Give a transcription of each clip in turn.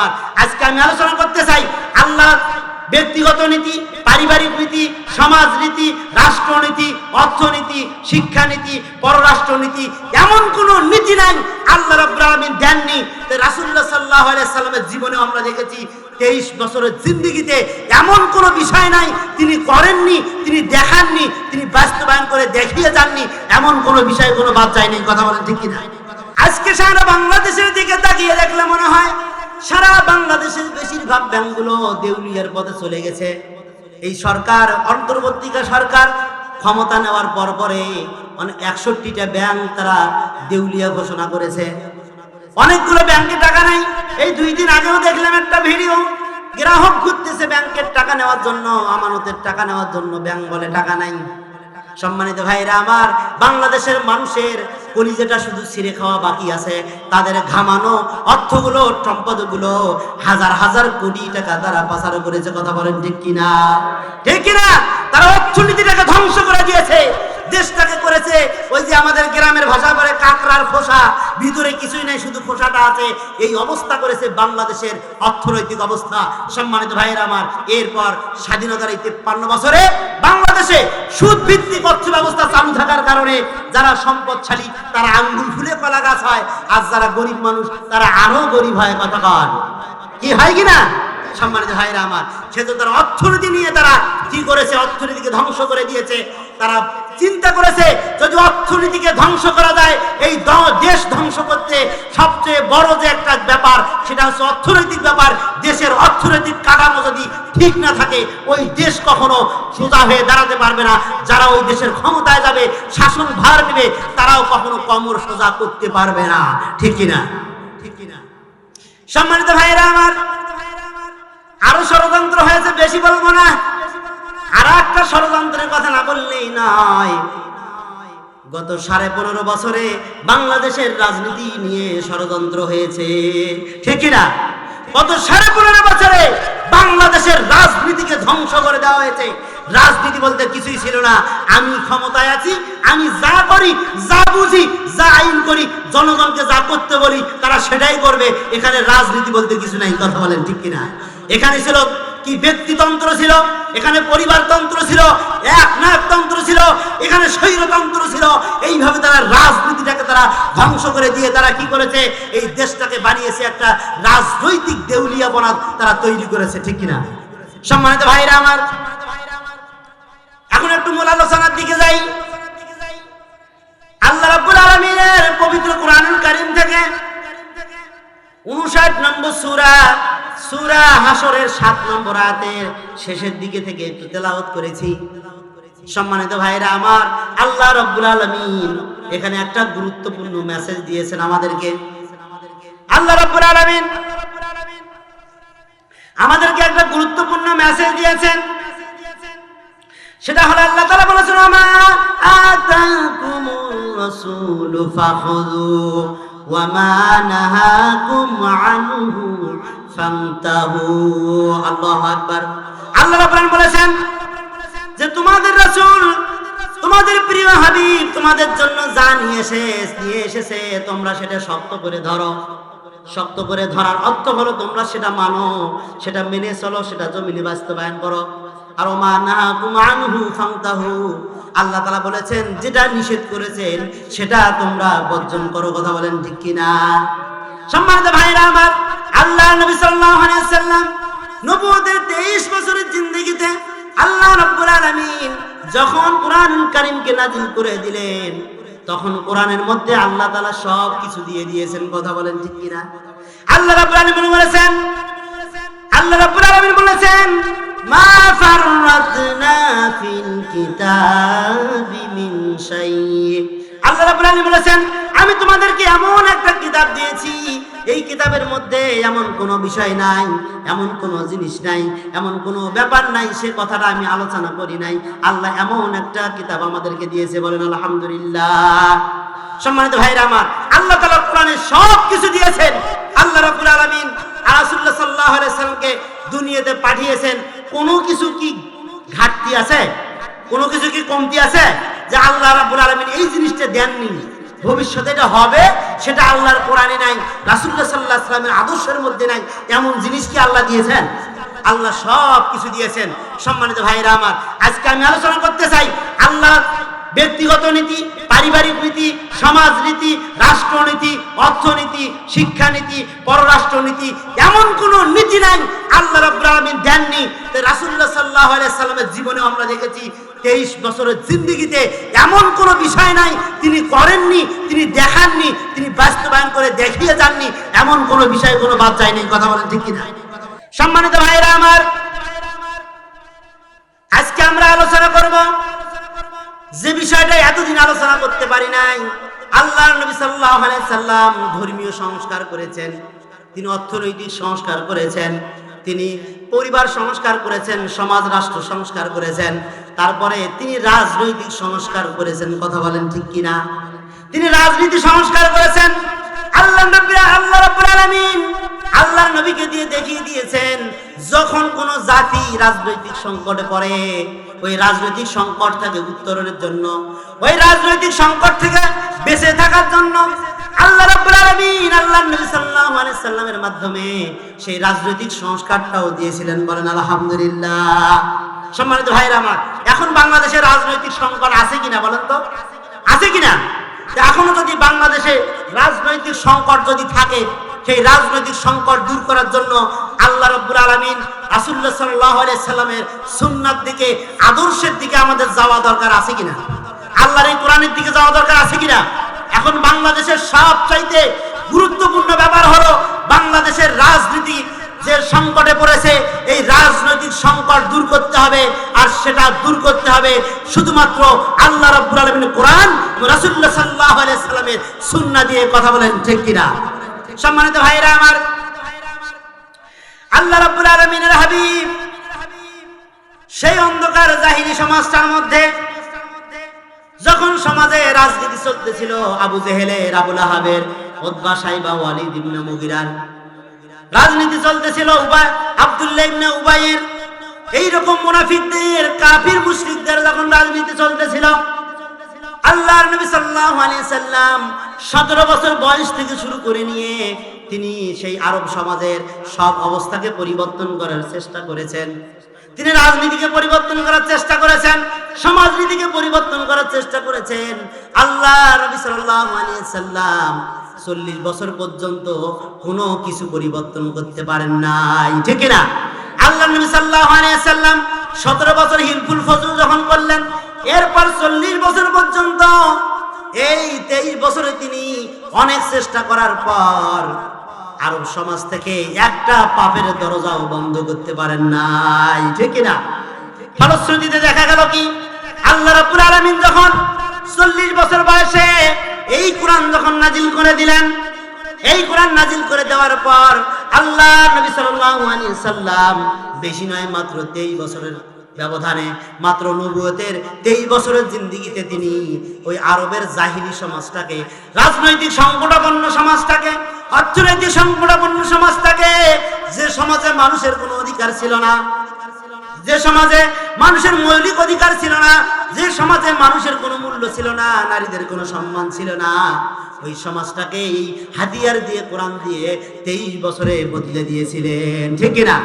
আমার। আজকে আমি আলোচনা করতে চাই আল্লাহ ব্যক্তিগত নীতি, পারিবারিক নীতি সমাজ নীতি রাষ্ট্রনীতি, অর্থনীতি, শিক্ষানীতি, পররাষ্ট্রনীতি, এমন কোন নীতি নাই আল্লাহ আলামিন দেননি। তো রাসূলুল্লাহ সাল্লাল্লাহু সাল্লামের জীবনে আমরা দেখেছি তেইশ বছরের জিন্দিগিতে এমন কোন বিষয় নাই তিনি করেননি, তিনি দেখাননি, তিনি বাস্তবায়ন করে দেখিয়ে যাননি, এমন কোন বিষয় কোনো বাদ যায়নি। কথা বলেন ঠিক কিনা? আজকে সারা বাংলাদেশের দিকে তাকিয়ে দেখলে মনে হয় সারা বাংলাদেশের বেশিরভাগ ব্যাংকগুলো দেউলিয়ার পথে চলে গেছে। এই সরকার অন্তর্বর্তীকা সরকার ক্ষমতা নেওয়ার পর পরে অনেক একষট্টিটা ব্যাংক তারা দেউলিয়া ঘোষণা করেছে। অনেকগুলো ব্যাংকে টাকা নাই। এই দুই দিন আগেও দেখলাম একটা ভিডিও। গ্রাহক ঘুরতেছে ব্যাংকের টাকা নেওয়ার জন্য, আমানতের টাকা নেওয়ার জন্য, ব্যাংক বলে টাকা নাই। সম্মানিত ভাইরা আমার, বাংলাদেশের মানুষের কলিজাটা শুধু ছিঁড়ে খাওয়া বাকি আছে। তাদের ঘামানো অর্থগুলো, সম্পদগুলো হাজার হাজার কোটি টাকা তারা পাচার করেছে, কথা বলেন ঠিক কিনা? ঠিক কিনা? তারা অর্থনীতিটাকে ধ্বংস করে দিয়েছে। দেশটাকে করেছে ওই যে আমাদের গ্রামের ভাষা খোসা, ভিতরে কিছুই নাই, শুধু খোসাটা আছে। এই অবস্থা করেছে বাংলাদেশের অর্থনৈতিক অবস্থা। সম্মানিত ভাইয়েরা আমার, এরপর স্বাধীনতার এই তেপ্পান্ন বছরে বাংলাদেশে সুদ ভিত্তিক অর্থ ব্যবস্থা চালু থাকার কারণে যারা সম্পদশালী, তারা আঙ্গুল ফুলে কলা গাছ হয়। আর যারা গরিব মানুষ, তারা আরও গরিব হয়, কথা কন। কি হয় কিনা সম্মানিত ভাইরা আমার সেহেতু তারা অর্থনীতি নিয়ে তারা কি করেছে? অর্থনীতিকে ধ্বংস করে দিয়েছে। তারা চিন্তা করেছে যদি অর্থনীতিকে ধ্বংস করা যায়, এই দেশ ধ্বংস করতে সবচেয়ে বড় যে একটা ব্যাপার, সেটা হচ্ছে অর্থনৈতিক ব্যাপার। দেশের অর্থনৈতিক কাঠামো যদি ঠিক না থাকে, ওই দেশ কখনো সোজা হয়ে দাঁড়াতে পারবে না। যারা ওই দেশের ক্ষমতায় যাবে, শাসন ভার নেবে, তারাও কখনো কমর সোজা করতে পারবে না। ঠিক কিনা? ঠিক কিনা? সম্মানিত ভাইরা আমার, আরও ষড়যন্ত্র হয়েছে, বেশি বলব না। আর একটা ষড়যন্ত্রের কথা না বললেই নয়। গত সাড়ে পনেরো বছরে বাংলাদেশের রাজনীতি নিয়ে ষড়যন্ত্র হয়েছে। ঠিক না? গত সাড়ে পনেরো বছরে বাংলাদেশের রাজনীতিকে ধ্বংস করে দেওয়া হয়েছে। রাজনীতি বলতে কিছুই ছিল না। আমি ক্ষমতায় আছি, আমি যা করি, যা বুঝি, যা আইন করি, জনগণকে যা করতে বলি, তারা সেটাই করবে। এখানে রাজনীতি বলতে কিছু নাই, কথা বলেন ঠিক কিনা এখানে ছিল কি ব্যক্তিতন্ত্র ছিল? এখানে পরিবারতন্ত্র ছিল এক তন্ত্র ছিল, এখানে স্বৈরতন্ত্র ছিল। এইভাবে তারা রাজনীতিটাকে তারা ধ্বংস করে দিয়ে তারা কি করেছে? এই দেশটাকে বানিয়েছে একটা রাজনৈতিক দেউলিয়াপনা তারা তৈরি করেছে, ঠিক কিনা? সম্মানিত ভাইরা আমার, এখন একটু মূল আলোচনার দিকে যাই। আল্লাহ রাব্বুল আলামিনের পবিত্র কোরআনুল কারীম থেকে উনষাট নম্বর সুরা সুরা হাসরের সাত নম্বর আয়াতের শেষের দিকে থেকে একটু তেলাওয়াত করেছি। সম্মানিত ভাইরা আমার, আল্লাহ রব্বুল আলামিন এখানে একটা গুরুত্বপূর্ণ মেসেজ দিয়েছেন আমাদেরকে। আল্লাহ রব্বুল আলামিন আমাদেরকে একটা গুরুত্বপূর্ণ মেসেজ দিয়েছেন। সেটা হলো আল্লাহ তাআলা বলেছেন আমা আতাকুমুর রাসূলু ফাখুযু। মা নাহাকুম আনহু ফান্তাহু আল্লাহু আকবার। আল্লাহ রাব্বুল বলেছেন যে তোমাদের রাসূল, তোমাদের প্রিয় হাবিব তোমাদের জন্য যা নিয়ে এসে নিয়ে এসেছে, তোমরা সেটা শক্ত করে ধরো। শক্ত করে ধরার অর্থ হলো তোমরা সেটা মানো, সেটা মেনে চলো, সেটা জমিনে বাস্তবায়ন করো। আর মা নাহাকুম আনহু ফান্তাহু আল্লাহ তালা বলেছেন, যেটা নিষেধ করেছেন, সেটা তোমরা বর্জন করো, কথা বলেন ঠিক কিনা? সম্মানিত ভাইরা আমার, আল্লাহ নবী সাল্লাম নবুয়তের 23 বছরের জিন্দেগিতে আল্লাহ রাব্বুল আলামিন যখন কোরআন কারীমকে নাযিল করে দিলেন, তখন কোরআনের মধ্যে আল্লাহ তালা সব কিছু দিয়ে দিয়েছেন, কথা বলেন ঠিক কিনা? আল্লাহ রাব্বুল আলামিন বলেছেন, আল্লাহ রাব্বুল আলামিন বলেছেন মা ফাররাতনা ফিল কিতাবি মিন শাই আল্লাহ রাব্বুল আলামিন বলেছেন, আমি তোমাদেরকে এমন একটা কিতাব দিয়েছি, এই কিতাবের মধ্যে এমন কোনো বিষয় নাই, এমন কোনো জিনিস নাই, এমন কোনো ব্যাপার নাই, সে কথাটা আমি আলোচনা করি নাই। আল্লাহ এমন একটা কিতাব আমাদেরকে দিয়েছে, বলেন আলহামদুলিল্লাহ। সম্মানিত ভাইরা আমার, আল্লাহ তাআলা কোরআনে সব কিছু দিয়েছেন। আল্লাহ রাব্বুল আলামিন রাসূলুল্লাহ সাল্লাল্লাহু আলাইহি সাল্লামকে দুনিয়াতে পাঠিয়েছেন। কোনো কিছু কি ঘাটতি আছে? কোনো কিছু কি কমতি আছে? যে আল্লাহ রাবুল আলমিন এই জিনিসটা দেননি। ভবিষ্যতে এটা হবে, সেটা আল্লাহর কোরআনে নাই রাসুল্লাহ সাল্লাহ সাল্লামের আদর্শের মধ্যে নাই, এমন জিনিস কি আল্লাহ দিয়েছেন? আল্লাহ সব কিছু দিয়েছেন। সম্মানিত ভাইরা আমার, আজকে আমি আলোচনা করতে চাই, আল্লাহ ব্যক্তিগত নীতি, পারিবারিক নীতি, সমাজ নীতি, রাষ্ট্রনীতি, অর্থনীতি, শিক্ষানীতি, পররাষ্ট্রনীতি, এমন কোন নীতি নাই, আল্লাহ রাব্বুল দেননি। রাসূলুল্লাহ আলাইহি সাল্লামের জীবনে আমরা দেখেছি, তেইশ বছরের জিন্দিগিতে এমন কোনো বিষয় নাই, তিনি করেননি, তিনি দেখাননি, তিনি বাস্তবায়ন করে দেখিয়ে যাননি, এমন কোনো বিষয় কোনো বাদ যায়নি, কথা বলেন ঠিক কিনা? সম্মানিত ভাইরা আমার, আজকে আমরা আলোচনা করব যে বিষয়টা এতদিন আলোচনা করতে পারি নাই আল্লাহ নবী আলাইহি সাল্লাম ধর্মীয় সংস্কার করেছেন, তিনি অর্থনৈতিক সংস্কার করেছেন, তিনি পরিবার সংস্কার করেছেন, সমাজ রাষ্ট্র সংস্কার করেছেন, তারপরে তিনি রাজনৈতিক সংস্কার করেছেন, কথা বলেন ঠিক কিনা? তিনি রাজনীতি সংস্কার করেছেন, আল্লাহ আল্লাহ আলামিন আল্লাহর নবীকে দিয়ে দেখিয়ে দিয়েছেন, যখন কোন জাতি রাজনৈতিক সংকটে পড়ে ওই রাজনৈতিক সংকট থেকে উত্তরণের জন্য, ওই রাজনৈতিক সংকট থেকে বেঁচে থাকার জন্য আল্লাহ রাব্বুল আলামিন, আল্লাহর নবী সাল্লাল্লাহু আলাইহি সাল্লামের মাধ্যমে সেই রাজনৈতিক সংস্কারটাও দিয়েছিলেন বলেন আলহামদুলিল্লাহ। সম্মানিত ভাইরা আমার, এখন বাংলাদেশের রাজনৈতিক সংকট আছে কিনা বলেন তো? আছে কিনা? এখনও যদি বাংলাদেশে রাজনৈতিক সংকট যদি থাকে সেই রাজনৈতিক সংকট দূর করার জন্য আল্লাহ রব্বুল আলমিন রাসুল্লাহ সাল্লাহ সাল্লামের সুন্নার দিকে, আদর্শের দিকে আমাদের যাওয়া দরকার আছে কিনা? আল্লাহর এই কোরআনের দিকে যাওয়া দরকার আছে কিনা? এখন বাংলাদেশের সব চাইতে গুরুত্বপূর্ণ ব্যাপার হলো বাংলাদেশের রাজনীতি যে সংকটে পড়েছে, এই রাজনৈতিক সংকট দূর করতে হবে আর সেটা দূর করতে হবে শুধুমাত্র আল্লাহ রাব্বুল আলামিনের কোরআন রাসূলুল্লাহ সাল্লাল্লাহু আলাইহি সাল্লামের সুন্নাহ দিয়ে কথা বলেন ঠিক কিনা? সম্মানিত ভাইরা আমার। আল্লাহ রাব্বুল আলামিনের হাবিব, সেই অন্ধকার জাহিনী সমাজটার মধ্যে যখন সমাজে রাজনীতি চলতেছিল, আবু জেহেলের, আবুল আহাবের ওদবা সাইবা, ওয়ালিদ ইবনে মুগিরার রাজনীতি চলতেছিল উবাই, আব্দুল্লাহ ইবনে উবাইয়ের এই রকম মুনাফিকদের, কাফির মুশরিকদের যখন রাজনীতি চলতেছিল আল্লাহর নবী আলাইহি সাল্লাম 17 বছর বয়স থেকে শুরু করে নিয়ে তিনি সেই আরব সমাজের সব অবস্থাকে পরিবর্তন করার চেষ্টা করেছেন। তিনি রাজনীতিকে পরিবর্তন করার চেষ্টা করেছেন, সমাজনীতিকে পরিবর্তন করার চেষ্টা করেছেন। আল্লাহ নবী আলাইহি সাল্লাম চল্লিশ বছর পর্যন্ত কোনো কিছু পরিবর্তন করতে পারেন নাই, ঠিক না? আল্লাহ নবী আলাইহি সাল্লাম সতেরো বছর হিলফুল ফজল যখন করলেন এরপর চল্লিশ বছর পর্যন্ত, এই তেইশ বছরে তিনি অনেক চেষ্টা করার পর আরব সমাজ থেকে একটা পাপের দরজাও বন্ধ করতে পারেন নাই। ঠিক না ফলশ্রুতিতে দেখা গেল কি? আল্লাহ রাব্বুল আলামিন যখন চল্লিশ বছর বয়সে এই কোরআন যখন নাজিল করে দিলেন, এই কোরআন নাজিল করে দেওয়ার পর আল্লাহ নবী সাল্লাল্লাহু আলাইহি সাল্লাম বেশি নয় মাত্র 23 বছরের ব্যবধানে মাত্র নবুয়তের তেইশ বছরের জিন্দিগিতে তিনি ওই আরবের জাহিরি সমাজটাকে, রাজনৈতিক সংকটাপন্ন সমাজটাকে, অর্থনৈতিক সংকটাপন্ন সমাজটাকে, যে সমাজে মানুষের কোনো অধিকার ছিল না, যে সমাজে মানুষের মৌলিক অধিকার ছিল না, যে সমাজে মানুষের কোনো মূল্য ছিল না, নারীদের কোনো সম্মান ছিল না, ওই সমাজটাকে এই হাতিয়ার দিয়ে কোরআন দিয়ে তেইশ বছরে বদলে দিয়েছিলেন। ঠিক কিনা?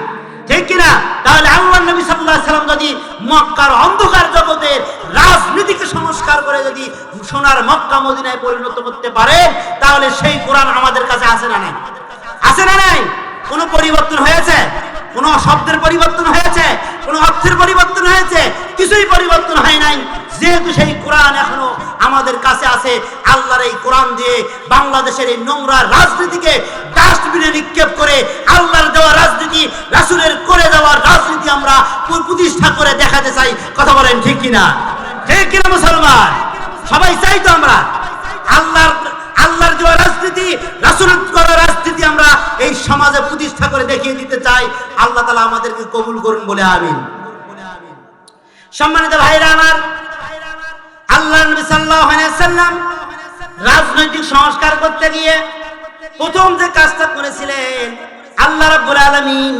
ঠিক কিনা? তাহলে আল্লাহ নবী সাল্লাহ সাল্লাম যদি মক্কার অন্ধকার জগতের রাজনীতিকে সংস্কার করে যদি সোনার মক্কা মদিনায় পরিণত করতে পারে, তাহলে সেই কোরআন আমাদের কাছে আছে না নাই? আছে না নাই? কোনো পরিবর্তন হয়েছে? কোনো শব্দের পরিবর্তন হয়েছে, কোনো অর্থের পরিবর্তন হয়েছে, কিছুই পরিবর্তন হয় নাই। যেহেতু সেই কোরআন এখনও আমাদের কাছে আছে, আল্লাহর এই কোরআন দিয়ে বাংলাদেশের এই নোংরা রাজনীতিকে ডাস্টবিনে নিক্ষেপ করে আল্লাহর দেওয়া রাজনীতি, রাসুলের করে দেওয়া রাজনীতি আমরা প্রতিষ্ঠা করে দেখাতে চাই। কথা বলেন ঠিক কিনা? ঠিক কিনা মুসলমান? সবাই চাই তো আমরা। আল্লাহর আল্লাহর দেওয়া রাজনীতি রাসুল করা রাজনীতি আমরা এই সমাজে প্রতিষ্ঠা করে দেখিয়ে দিতে চাই। আল্লাহ তালা আমাদেরকে কবুল করুন বলে আমিন। সম্মানিত ভাইরা আমার, আল্লাহ নবী সাল্লাল্লাহু আলাইহি সাল্লাম রাজনৈতিক সংস্কার করতে গিয়ে প্রথম যে কাজটা করেছিলেন, আল্লাহ রাব্বুল আলামিন,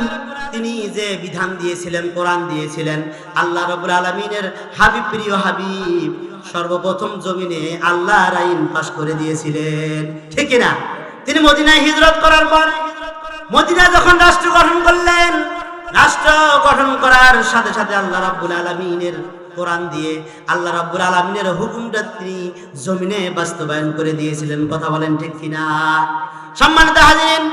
তিনি যে বিধান দিয়েছিলেন, কোরআন দিয়েছিলেন, আল্লাহ রাব্বুল আলামিনের হাবিব প্রিয় হাবিব সর্বপ্রথম জমিনে আল্লাহর আইন পাশ করে দিয়েছিলেন। ঠিক না তিনি মদিনায় হিজরত করার পর মদিনা যখন রাষ্ট্র গঠন করলেন, রাষ্ট্র গঠন করার সাথে সাথে আল্লাহ রাব্বুল আলামিনের কোরআন দিয়ে আল্লাহ রাব্বুল আলামিনের হুকুমটা তিনি জমিনে বাস্তবায়ন করে দিয়েছিলেন। কথা বলেন ঠিক কিনা? সম্মানিত হাজিরিন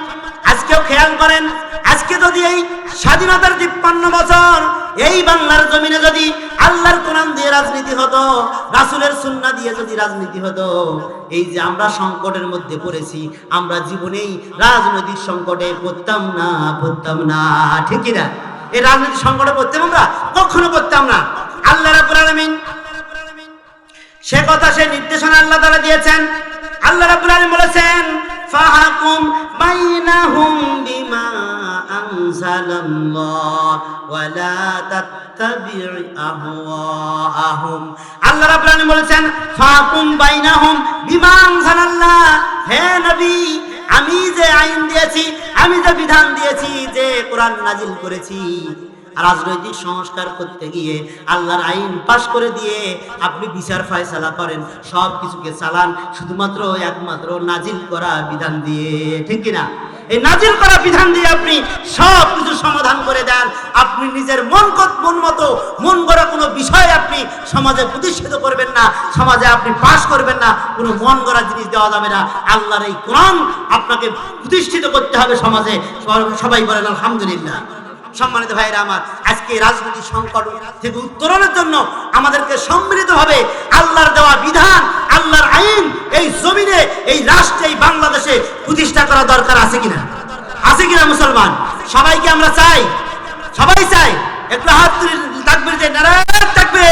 আজকেও খেয়াল করেন, আজকে যদি এই স্বাধীনতার তিপ্পান্ন বছর, এই বাংলার জমিনে যদি আল্লাহর কোরআন দিয়ে রাজনীতি হতো, রাসূলের সুন্না দিয়ে যদি রাজনীতি হতো, এই যে আমরা সংকটের মধ্যে পড়েছি, আমরা জীবনেই রাজনৈতিক সংকটে পড়তাম না পড়তাম না ঠিকই না এই রাজনৈতিক সংকটে পড়তাম আমরা? কখনো পড়তাম না। আল্লাহ রাব্বুল আলামিন, সে কথা সে নির্দেশনা আল্লাহ তারা দিয়েছেন। আল্লাহ রাব্বুল আলামিন বলেছেন ফাহাকুম বাইনাহুম বিমা আনজালাল্লাহ ওয়ালা তাত্তাবি আহওয়াআহুম। আল্লাহ রাব্বুল আলামিন বলেছেন, ফাহাকুম বাইনাহুম বিমা হে নবী, আমি যে আইন দিয়েছি, আমি যে বিধান দিয়েছি, যে কোরআন নাজিল করেছি রাজনৈতিক সংস্কার করতে গিয়ে আল্লাহর আইন পাশ করে দিয়ে আপনি বিচার ফয়সালা করেন, সব কিছুকে চালান, শুধুমাত্র একমাত্র নাজিল করা বিধান দিয়ে, ঠিক কিনা এই নাজিল করা বিধান দিয়ে আপনি সব কিছু সমাধান করে দেন। আপনি নিজের মন মন মতো, মন গড়া কোনো বিষয় আপনি সমাজে প্রতিষ্ঠিত করবেন না, সমাজে আপনি পাশ করবেন না, কোনো মন গড়া জিনিস দেওয়া যাবে না। আল্লাহর এই কোরআন আপনাকে প্রতিষ্ঠিত করতে হবে সমাজে। সবাই বলেন, আলহামদুলিল্লাহ। সম্মানিত ভাইরা আমার, আজকে রাজনৈতিক সংকট থেকে উত্তরণের জন্য আমাদেরকে সম্মিলিতভাবে আল্লাহর দেওয়া বিধান, আল্লাহর আইন এই জমিনে, এই রাষ্ট্রে, এই বাংলাদেশে প্রতিষ্ঠা করা দরকার আছে কিনা? আছে কিনা মুসলমান? সবাইকে আমরা চাই, সবাই চাই। একটু হাত থাকবে যে নারায়ণ থাকবে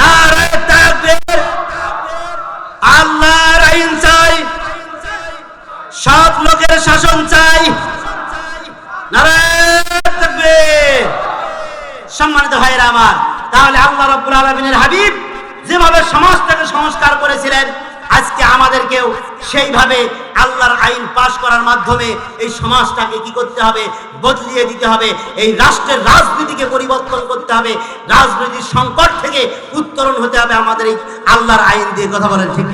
নারায়ণ থাকবে আল্লাহর আইন চাই, সব লোকের শাসন চাই। সম্মানিত ভাইয়েরা আমার, তাহলে আল্লাহ রাব্বুল আলামিনের হাবিব যেভাবে সমাজটাকে সংস্কার করেছিলেন, আজকে আমাদেরকেও সেইভাবে আল্লাহর আইন পাশ করার মাধ্যমে এই সমাজটাকে কি করতে হবে? বদলিয়ে দিতে হবে। এই রাষ্ট্রের রাজনীতিকে পরিবর্তন করতে হবে। রাজনীতির সংকট থেকে উত্তরণ হতে হবে আমাদের এই আল্লাহর আইন দিয়ে। কথা বলেন ঠিক?